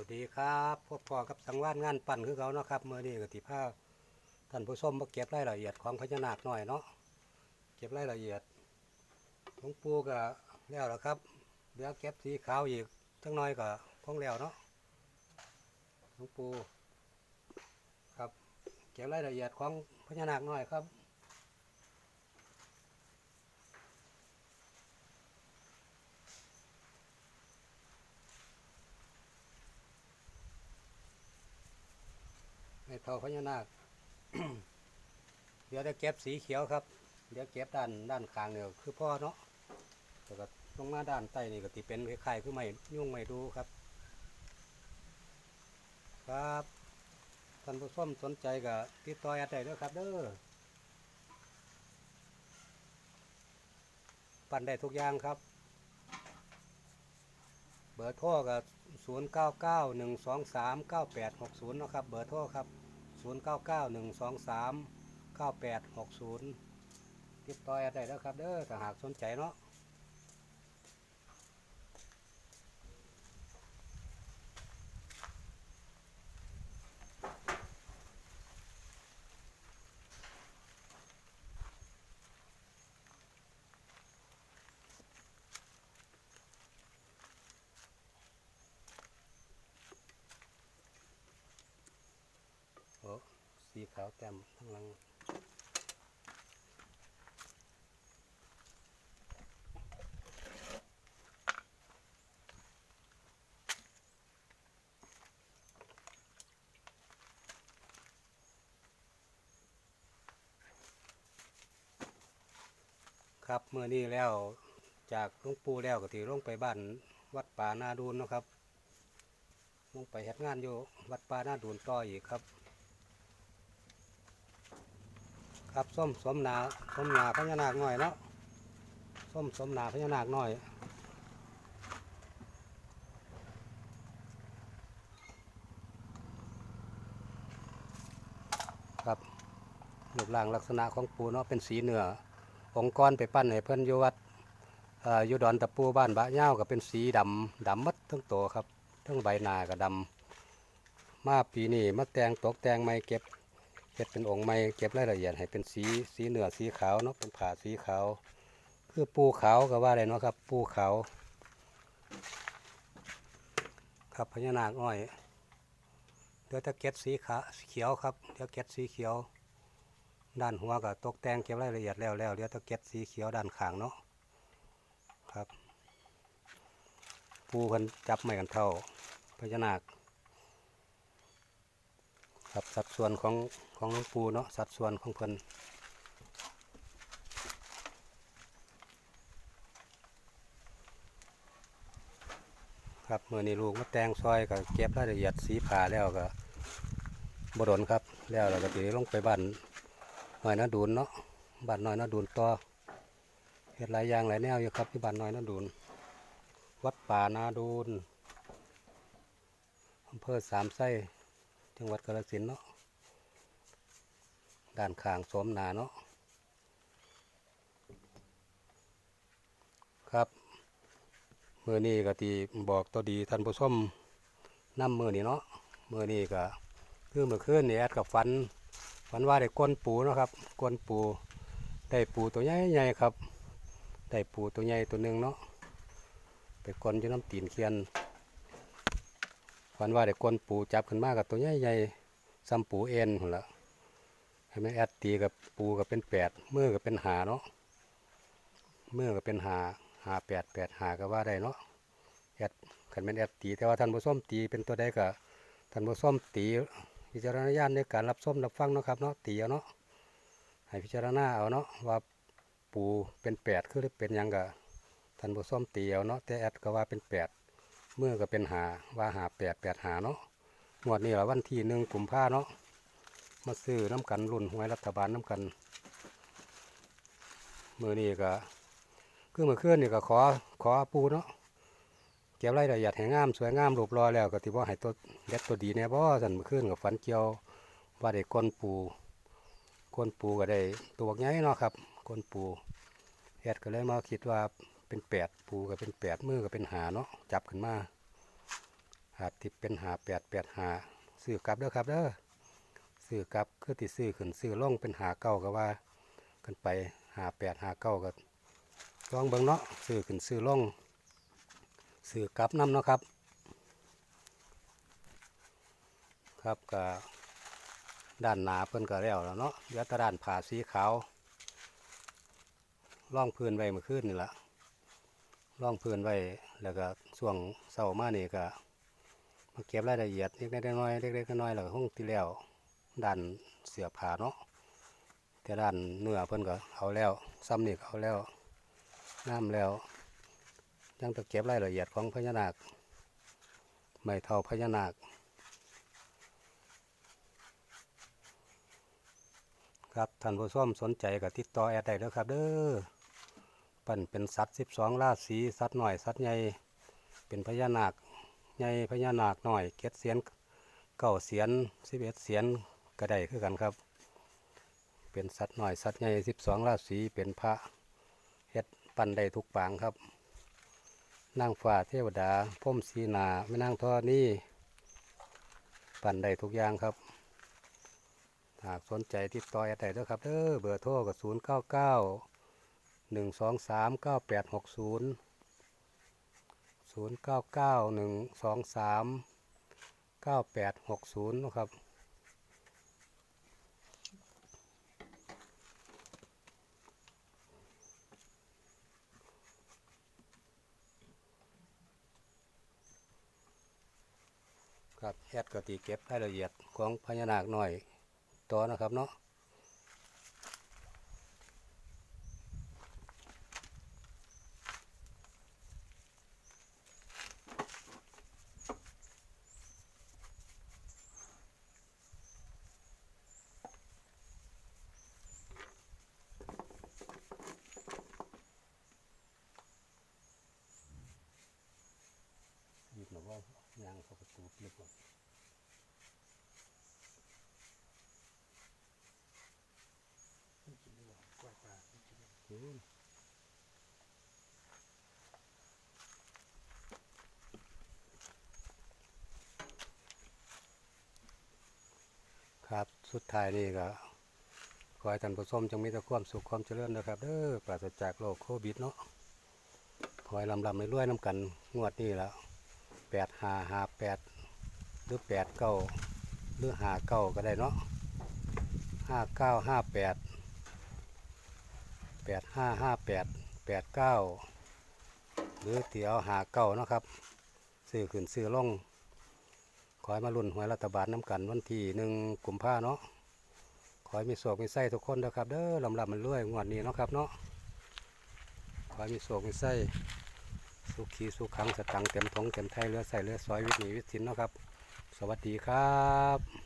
วัสดีครับพบพอกับสังวานงานปั่นคือเขาเนาะครับเมื่อนี้ก็ที่ภาพท่านผู้ชมมาเก็บรายละเอียดของพญานาคหน่อยเนาะเก็บรายละเอียดหลวงปู่ก็แล้วแล้วครับ เดี๋ยวเก็บสีขาวอีกจังน้อยก็คงแล้วเนาะหลวงปู่ครับ เก็บรายละเอียดของพญานาคหน่อยครับ เท่าพญานาค เดี๋ยวจะเก็บสีเขียวครับ เดี๋ยวเก็บด้านด้านข้างเนี่ยคือพ่อเนาะแต่ก็ลงมาด้านใต้นี่ก็ติเป็นคล้ายๆคือไม่ยุ่งไม่ดูครับ ครับท่านผู้ชมสนใจก็ติดต่อแอดได้เด้อครับเด้อปั่นได้ทุกอย่างครับ เบอร์โทรก็ศูนย์เก้าเก้าหนึ่งสองสามเก้าแปดหกศูนย์นะครับ เบอร์โทรครับ ศูนย์เก้าเก้าหนึ่งสองสามเก้าแปดหกศูนย์ติดต่อแอดได้แล้วครับเด้อถ้าหากสนใจเนาะโอ้ สีขาวแต้มทั้างหลังครับเมื่อนี้แล้วจากหลวงปู่แล้วก็ที่ลงไปบ้านวัดป่านาดูนนะครับ ลงไปเฮ็ดงานอยู่วัดป่านาดูนต่ออีกครับ ครับส้มสมนาสมนาพญานาคหน่อยเนาะส้มสมนาพญานาคหน่อยครับรูปร่างลักษณะของปูเนาะเป็นสีเหนือองค์กรไปปั้นให้เพิ่อนอยู่วัดอยู่ดอนตะปูบ้านบะเง่าก็เป็นสีดำดำมัดทั้งตัวครับทั้งใบหน้าก็ดำมาปีนี้มาแต่งตกแต่งไม้เก็บ เฮ็ดเป็นองค์ไม้เก็บรายละเอียดให้เป็นสีสีเนื้อสีขาวเนาะเป็นผ่าสีขาว คือปูขาวก็ว่าได้เนาะครับ ปูขาว ครับพญานาคอ้อยเดี๋ยวจะเก็ดสีขาเขียวครับเดี๋ยวเก็ดสีเขียว ด้านหัวก็ตกแต่งเก็บรายละเอียดแล้วแล้วเดี๋ยวตะเก็บสีเขียวด้านข้างเนาะครับ ปูเพิ่นจับไม่กันเท่าพญานาค ครับสัดส่วนของของหลวงปูเนาะสัดส่วนของเพิ่นครับเมื่อนี้ลูกมาแตงซอยก็เก็บรายละเอียดสีผ่าแล้วก็บดนครับ แล้วเราก็ตีลงไปบ้านหน่อยนาดูนเนาะบ้านน้อยนาดูนต่อเฮ็ดหลายอย่างหลายแนวอยู่ครับที่บ้านน้อยนาดูนวัดป่านาดูนอำเภอสามไส้ จังหวัดกาฬสินธุ์เนาะด้านข้างสมนาเนาะครับมือนี้ก็ตีบอกตัวดีท่านผู้ชมนํมือนี้เนาะมือนี้ก็คือเมื่อคืนนี่แอดกับฟันฝันว่าได้ก้นปูเนาะครับก้นปูได้ปูตัวใหญ่ๆครับได้ปูตัวใหญ่ตัวหนึ่งเนาะไปก้นอยู่น้ำตีนเคียน ฝันว่าได้ก้นปูจับขึ้นมากับตัวใหญ่ๆซ้ำปูเอ็นหมดละให้แม่แอดตีกับปูกับเป็นแปดมือกับเป็นหาเนาะมือกับเป็นหาหาแปดแปดหาก็ว่าได้เนาะแอดขันเป็นแอดตีแต่ว่าท่านผู้ส้มตีเป็นตัวใดก็ท่านผู้ส้มตีพิจารณาญาณในการรับส้มรับฟังเนาะครับเนาะตีเอาเนาะให้พิจารณาเอาเนาะว่าปูเป็นแปดคือเป็นยังกะท่านผู้ส้มตีเอาเนาะแต่แอดก็ว่าเป็นแปด เมื่อก็เป็นหาว่าหาแปดแปดหาเนาะงวดนี้ละวันที่หนึ่งกุมภาเนาะมาซื้อน้ำกันรุ่นหวยรัฐบาลน้ำกันมือนี้ก็คือเมื่อคืนนี่ก็ขอขอปูเนาะเก็บไรายละเอียดให้งงามสวยงามรูปรอยแล้วก็ที่ว่าให้ตัวเด็ดตัวดีเนี่ยบ่สันเมื่อคืนกับฝันเกี่ยวว่าได้ก้นปูก้นปูก็ได้ตัวใหญ่เนาะครับก้นปูเฮ็ดก็เลยมาคิดว่า เป็นแปดปูก็เป็นแปดมือก็เป็นหาเนาะจับขึ้นมาอาติดเป็นหาแปดแปดหาซื้อกลับเด้อครับเด้อซื้อกลับคือติดซื้อขึ้นซื้อล่องเป็นหาเก้าก็ว่ากันไปหาแปดหาเก้าก็ลองเบิ่งเนาะซื้อขึ้นซื้อล่องซื้อกลับนํเนาะครับ ครับก็ด้านหนาเพิ่นก็แล้วแล้วเนาะเหลือแต่ด้านผ่าสีขาวล่องพื้นไว้เมื่อคืนนี่แหละ ล่องพื้นไว้แล้วก็ช่วงเช้ามานี่ก็มาเก็บรายละเอียดเล็กๆน้อยๆเล็กๆน้อยๆแล้วก็คงที่แล้วด้านเสื้อผาเนาะแต่ด้านเนื้อเพิ่นก็เอาแล้วซ้ำนี่ก็เอาแล้วน้ำแล้ว ยังต้องเก็บรายละเอียดของพญานาคไม่เท่าพญานาคครับท่านผู้ชมสนใจก็ติดต่อแอดได้แล้วครับ เด้อ ปั่นเป็นสัตว์12ราศีสัตว์หน่อยสัตว์ใหญ่เป็นพญานาคใหญ่พญานาคหน่อยเกศเสียนเก้าเสียน11เอ็ดเสียนก็ไดคือกันครับ เป็นสัตว์หน่อยสัตว์ใหญ่12ราศีเป็นพระเฮ็ดปั่นได้ทุกปางครับนางฟ้าเทวดาพรหมสีนาแม่นางทอนี่ปั่นได้ทุกอย่างครับ หากสนใจติดต่อแอดได้ด้อครับเด้อเบอร์โทรก็ศูนย์เก้าเก้า หนึ่งสองสามเก้าแปดหกศูนย์ศูนย์เก้าเก้าหนึ่งสองสามเก้าแปดหกศูนย์นะครับครับแอดก็ตีเก็บรายละเอียดของพญานาคหน่อยต่อนะครับเนาะหยิบหน่อยว่ายางเขาประตูเรียบร้อยอืม ครับ สุดท้ายนี่ก็ขอให้ท่านผู้ชมจงมีแต่ความสุขความเจริญนะครับเด้อปราศจากโรคโควิดเนาะขอให้ลำลำรวยๆน้ำกันงวดนี้แล้วแปดหาหาแปดหรือแปดเก้าหรือหาเก้าก็ได้เนาะห้าเก้าห้าแปดแปดห้าห้าแปดแปดเก้าหรือเตี๋ยวหาเก้านะครับซื้อขึ้นซื้อลง ขอให้มาลุ่นหวยรัฐบาลน้ำกันวันที่หนึ่งกุมภาเนาะขอให้มีโศกมีไส้ทุกคนนะครับ เด้อลำลำมันรวยงวดนี้เนาะครับเนาะขอให้มีโศกมีไส้สุขีสุขังสตังค์เต็มทงเต็มไทยเรือใส่เรือซอยวิถีวิถินเนาะครับ สวัสดีครับ